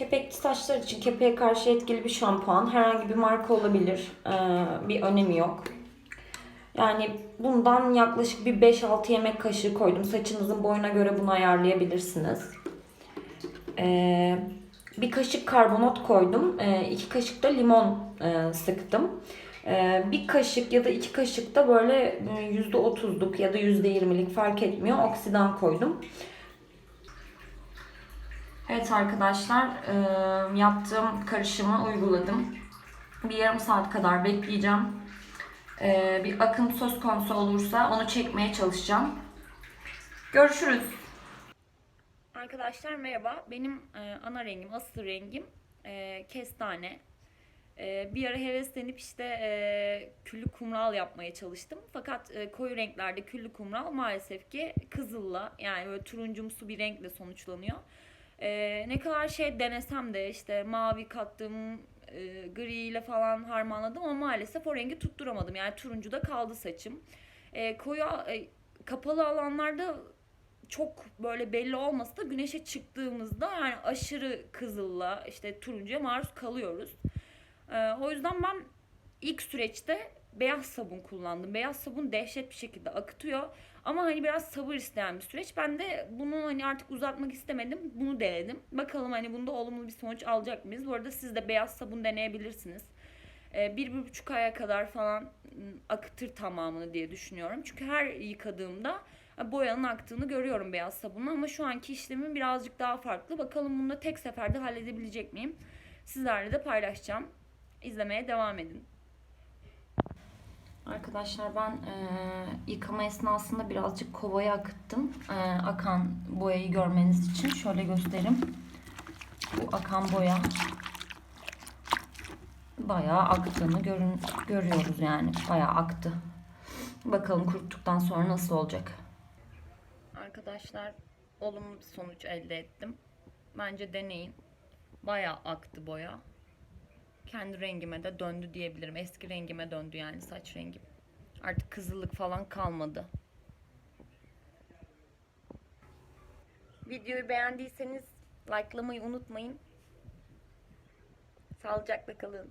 Kepekli saçlar için kepeğe karşı etkili bir şampuan. Herhangi bir marka olabilir. Ee, bir önemi yok. Yani bundan yaklaşık bir 5-6 yemek kaşığı koydum. Saçınızın boyuna göre bunu ayarlayabilirsiniz. Ee, bir kaşık karbonat koydum. Ee, iki kaşık da limon e, sıktım. Ee, bir kaşık ya da iki kaşık da böyle e, %30'luk ya da %20'lik fark etmiyor. Oksidan koydum. Evet arkadaşlar yaptığım karışımı uyguladım. Bir yarım saat kadar bekleyeceğim. Bir akım söz konusu olursa onu çekmeye çalışacağım. Görüşürüz. Arkadaşlar merhaba. Benim ana rengim, asıl rengim kestane. Bir ara heveslenip işte e, küllü kumral yapmaya çalıştım. Fakat koyu renklerde küllü kumral maalesef ki kızılla yani böyle turuncumsu bir renkle sonuçlanıyor. E, ne kadar şey denesem de işte mavi kattım, e, griyle falan harmanladım ama maalesef o rengi tutturamadım. Yani turuncuda kaldı saçım. E, koyu e, kapalı alanlarda çok böyle belli olmasa da güneşe çıktığımızda yani aşırı kızılla işte turuncuya maruz kalıyoruz. Ee, o yüzden ben ilk süreçte beyaz sabun kullandım. Beyaz sabun dehşet bir şekilde akıtıyor. Ama hani biraz sabır isteyen bir süreç. Ben de bunu hani artık uzatmak istemedim. Bunu denedim. Bakalım hani bunda olumlu bir sonuç alacak mıyız? Bu arada siz de beyaz sabun deneyebilirsiniz. Ee, bir, bir buçuk aya kadar falan ım, akıtır tamamını diye düşünüyorum. Çünkü her yıkadığımda boyanın aktığını görüyorum beyaz sabunla ama şu anki işlemim birazcık daha farklı. Bakalım bunu da tek seferde halledebilecek miyim? Sizlerle de paylaşacağım. İzlemeye devam edin. Arkadaşlar ben e, yıkama esnasında birazcık kovaya akıttım. E, akan boyayı görmeniz için şöyle göstereyim. Bu akan boya bayağı aktığını görün, görüyoruz yani. Bayağı aktı. Bakalım kuruttuktan sonra nasıl olacak. Arkadaşlar olumlu bir sonuç elde ettim. Bence deneyin. Bayağı aktı boya. Kendi rengime de döndü diyebilirim. Eski rengime döndü yani saç rengim. Artık kızıllık falan kalmadı. Videoyu beğendiyseniz likelamayı unutmayın. Sağlıcakla kalın.